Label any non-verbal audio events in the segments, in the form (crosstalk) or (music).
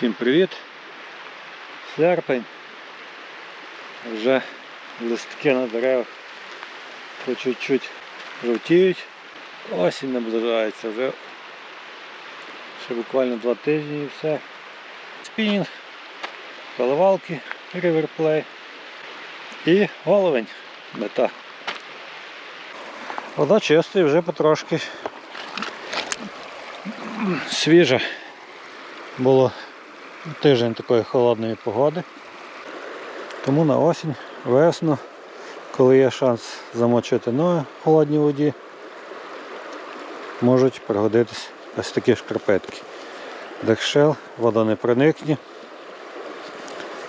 Всім привіт! Серпень. Вже листки на деревах по чуть-чуть жовтіють. Осінь наближається вже ще буквально два тижні і все. Спінінг, поливалки, риверплей і головень мета. Вода чиста і вже потрошки свіжа. Було тиждень такої холодної погоди. Тому на осінь, весну, коли є шанс замочити ноги в холодній воді, можуть пригодитись ось такі шкарпетки. Декшел, вода не проникне.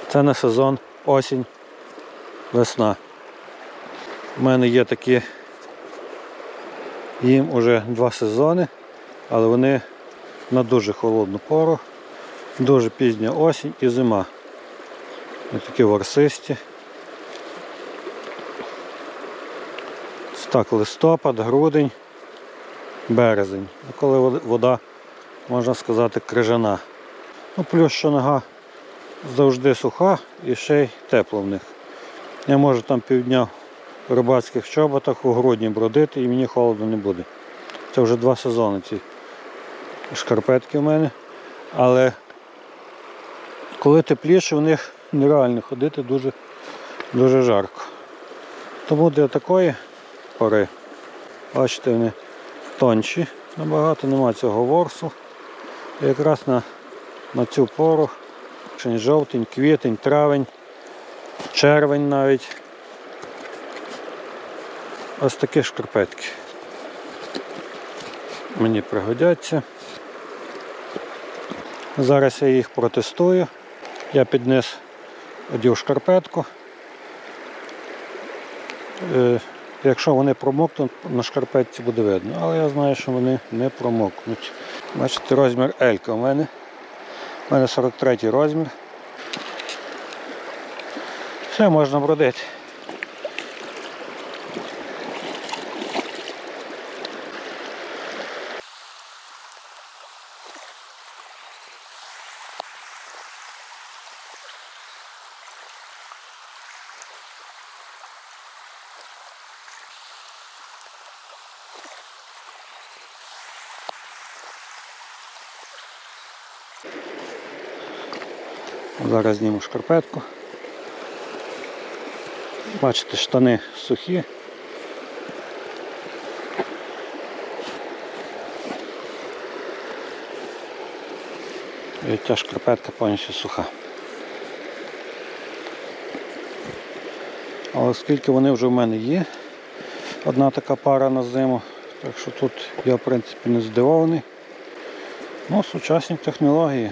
Це на сезон осінь, весна. У мене є такі, їм уже два сезони, але вони на дуже холодну пору, дуже пізня осінь і зима. Ось такі ворсисті. Так, листопад, грудень, березень. А коли вода, можна сказати, крижана. Ну, плюс що нога завжди суха і ще й тепло в них. Я можу там півдня в рибацьких чоботах у грудні бродити і мені холодно не буде. Це вже два сезони ці шкарпетки в мене. Але коли тепліше, в них нереально ходити дуже, дуже жарко. Тому для такої пори, бачите, вони тонші, набагато нема цього ворсу. І якраз на, на цю пору, жовтень, квітень, травень, червень навіть. Ось такі шкарпетки. Мені пригодяться. Зараз я їх протестую. Я піднес одів шкарпетку. Е, Якщо вони промокнуть, на шкарпетці буде видно, але я знаю, що вони не промокнуть. Бачите, розмір L у мене. У мене 43 розмір. Все можна бродити. Зараз зніму шкарпетку. Бачите, штани сухі. І ця шкарпетка повністю суха. Але оскільки вони вже в мене є, одна така пара на зиму, так що тут я в принципі не здивований. Ну, сучасні технології.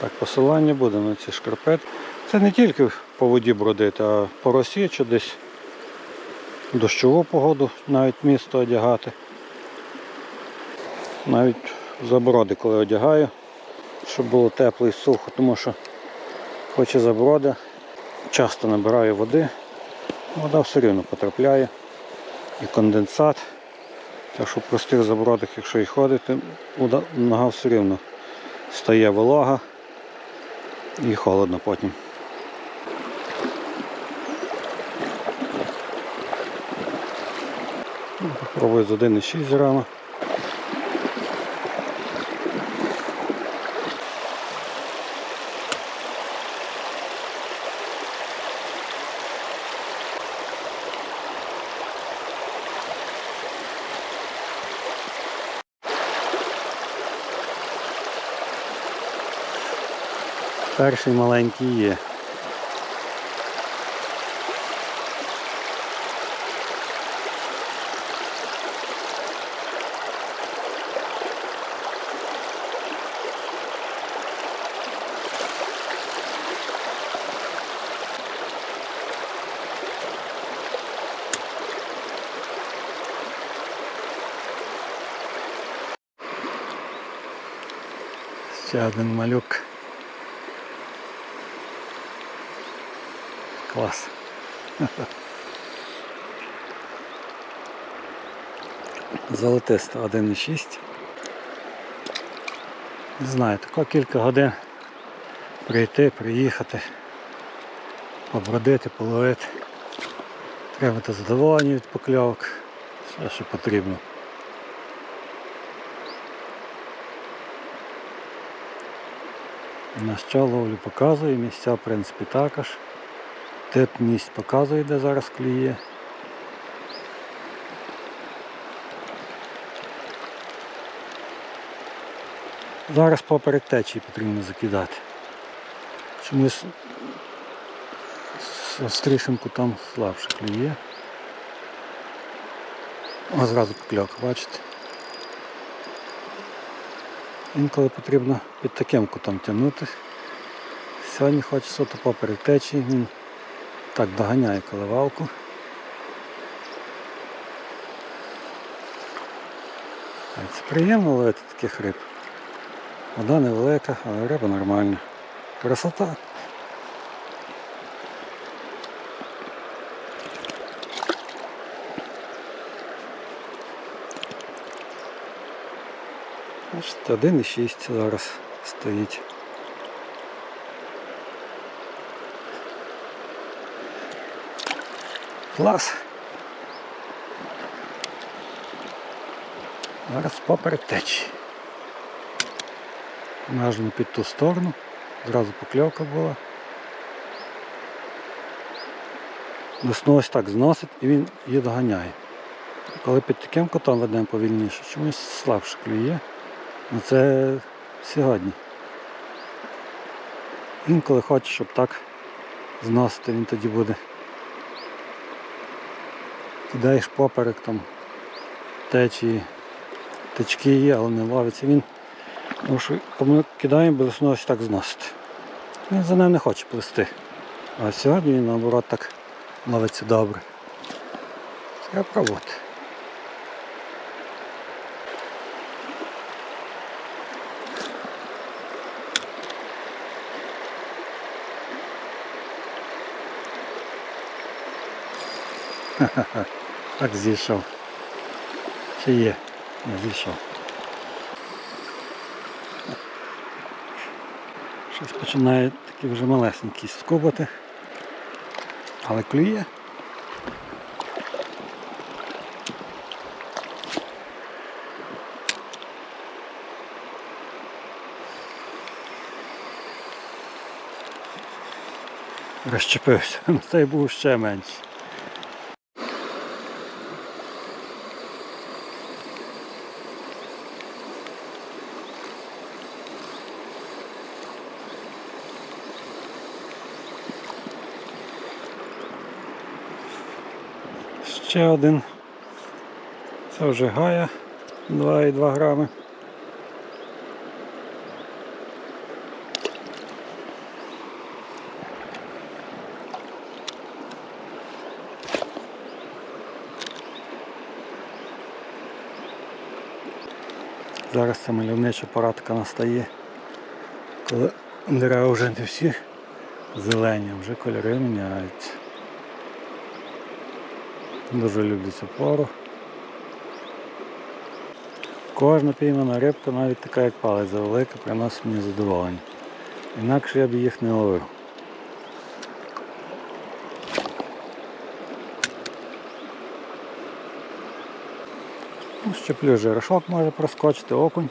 Так, посилання буде на ці шкарпетки. Це не тільки по воді бродити, а по росі чи десь дощову погоду навіть місто одягати. Навіть заброди, коли одягаю, щоб було тепло і сухо, тому що хоч і заброди, часто набираю води, вода все рівно потрапляє. І конденсат. Так що в простих забродах, якщо і ходити, нога все рівно стає волога і холодно потім. Ну, Попробую з 1,6 грама. Перший маленький є. Ще один малюк. Клас. Золотиста 1,6. Не знаю, тако кілька годин прийти, приїхати, побродити, половити. Отримати задоволення від покльовок. Все, що потрібно. На що ловлю показує, місця в принципі також. Тип місць показує, де зараз клює. Зараз поперек течії потрібно закидати. Чомусь з острішим кутом слабше клює. О, зразу покльок, бачите? Інколи потрібно під таким кутом тягнути. Сьогодні хоче суто поперек течії, так доганяє коливалку. Це приємно ловити таких риб. Вода невелика, але риба нормальна. Красота. Бачите, 1,6 зараз стоїть. Клас. Зараз поперек течії. Нажму під ту сторону, зразу покльовка була. Весну ось так зносить і він її доганяє. Коли під таким котом ведемо повільніше, чомусь слабше клює. Ну це сьогодні. Інколи хоче, щоб так зносити, він тоді буде. Кидаєш поперек там течії, течки є, але не ловиться. Він тому що коли ми кидаємо, буде так зносити. Він за ним не хоче плести. А сьогодні він наоборот так ловиться добре. Треба пробувати. Ха-ха-ха. Так зійшов. Чи є? Не зійшов. Щось починає такі вже малесенькі скубати. Але клює. Розчепився, (laughs) цей був ще менший. Ще один. Це вже гая 2,2 грами. Зараз ця мальовнича порадка настає, коли дерева вже не всі зелені, вже кольори міняються. Дуже люблю цю пору. Кожна піймана рибка, навіть така як палець завелика, приносить мені задоволення. Інакше я б їх не ловив. Ну, Щеплю жирошок може проскочити, окунь.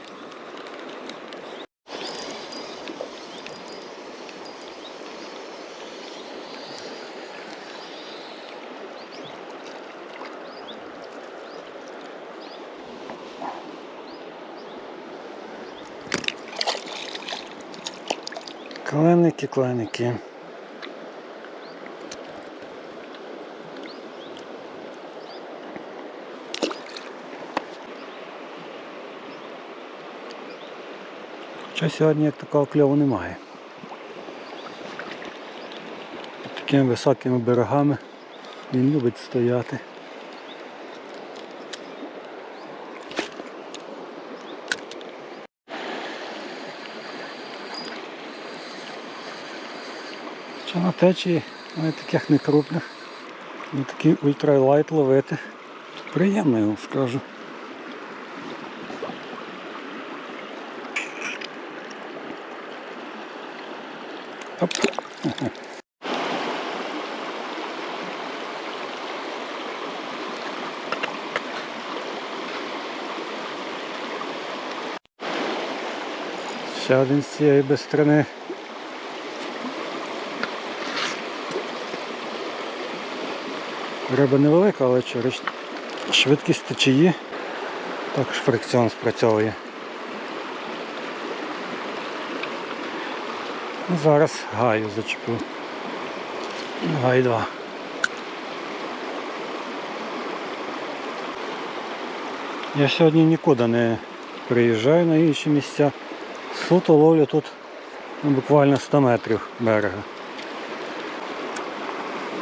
Кленики, кленики. Хоча сьогодні як такого кльову немає. Такими високими берегами він любить стояти. що на течії навіть таких некрупних. На такий ультралайт ловити. Приємно, я вам скажу. Оп. Ще один з цієї безстрани Риба невелика, але через швидкість течії також фрикціон спрацьовує. Зараз гаю зачеплю. Гай 2. Я сьогодні нікуди не приїжджаю на інші місця. Суто ловлю тут ну, буквально 100 метрів берега.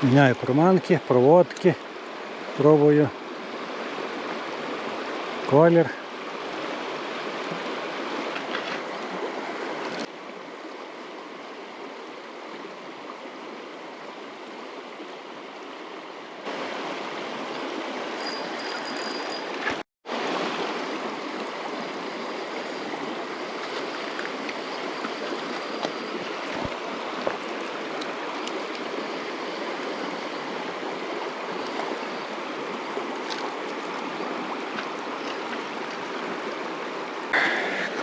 Міняю приманки, проводки, пробую колір.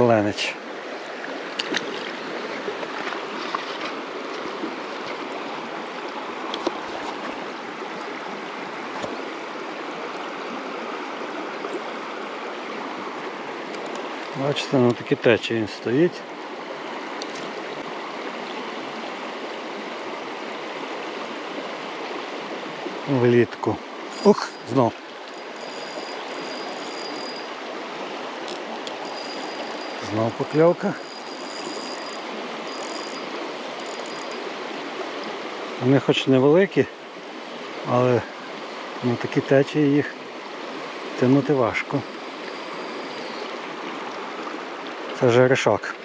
Кленич. Бачите, на такі течі він стоїть. Влітку. Ух, знов. Знов покльовка. Вони хоч невеликі, але на такі течії їх тягнути важко. Це жерешок.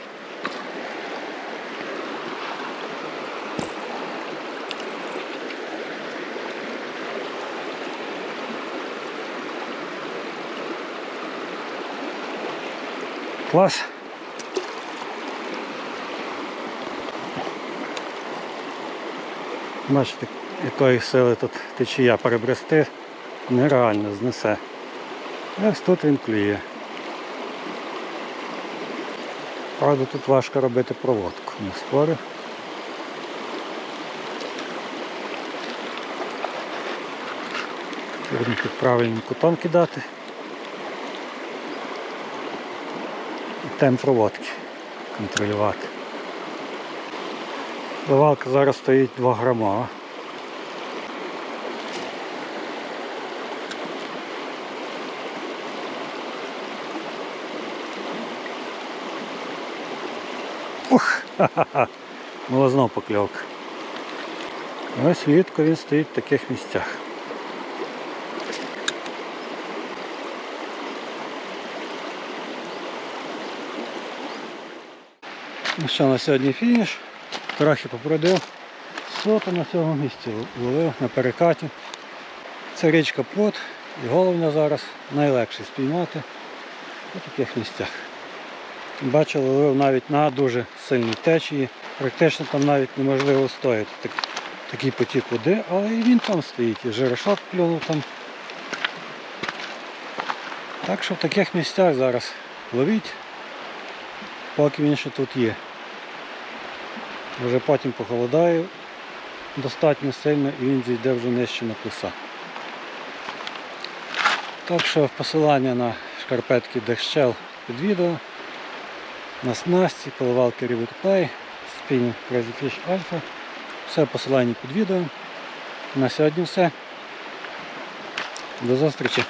Клас. Бачите, якої сили тут течія перебрести нереально знесе. Ось тут він клює. Правда, тут важко робити проводку, не спорю. Потрібно під правильним кутом кидати. І темп проводки контролювати. Давалка зараз стоїть 2 грама. Ух, ха-ха-ха, була знов. Ось влітку він стоїть в таких місцях. Ну що, на сьогодні фініш. Трохи попродив. Сота на цьому місці ловив на перекаті. Це річка Плот і головня зараз найлегше спіймати у таких місцях. Бачив, ловив навіть на дуже сильній течії. Практично там навіть неможливо стояти. Так, такий потік води, але і він там стоїть, і жерешок клюнув там. Так що в таких місцях зараз ловіть, поки він ще тут є. Вже потім похолодає достатньо сильно і він зійде вже нижче на плеса. Так що посилання на шкарпетки Дexshell під відео, на снасті, поливалки Rivet Play, спільні Crazy Fish Alpha. Все в посиланні під відео. На сьогодні все. До зустрічі!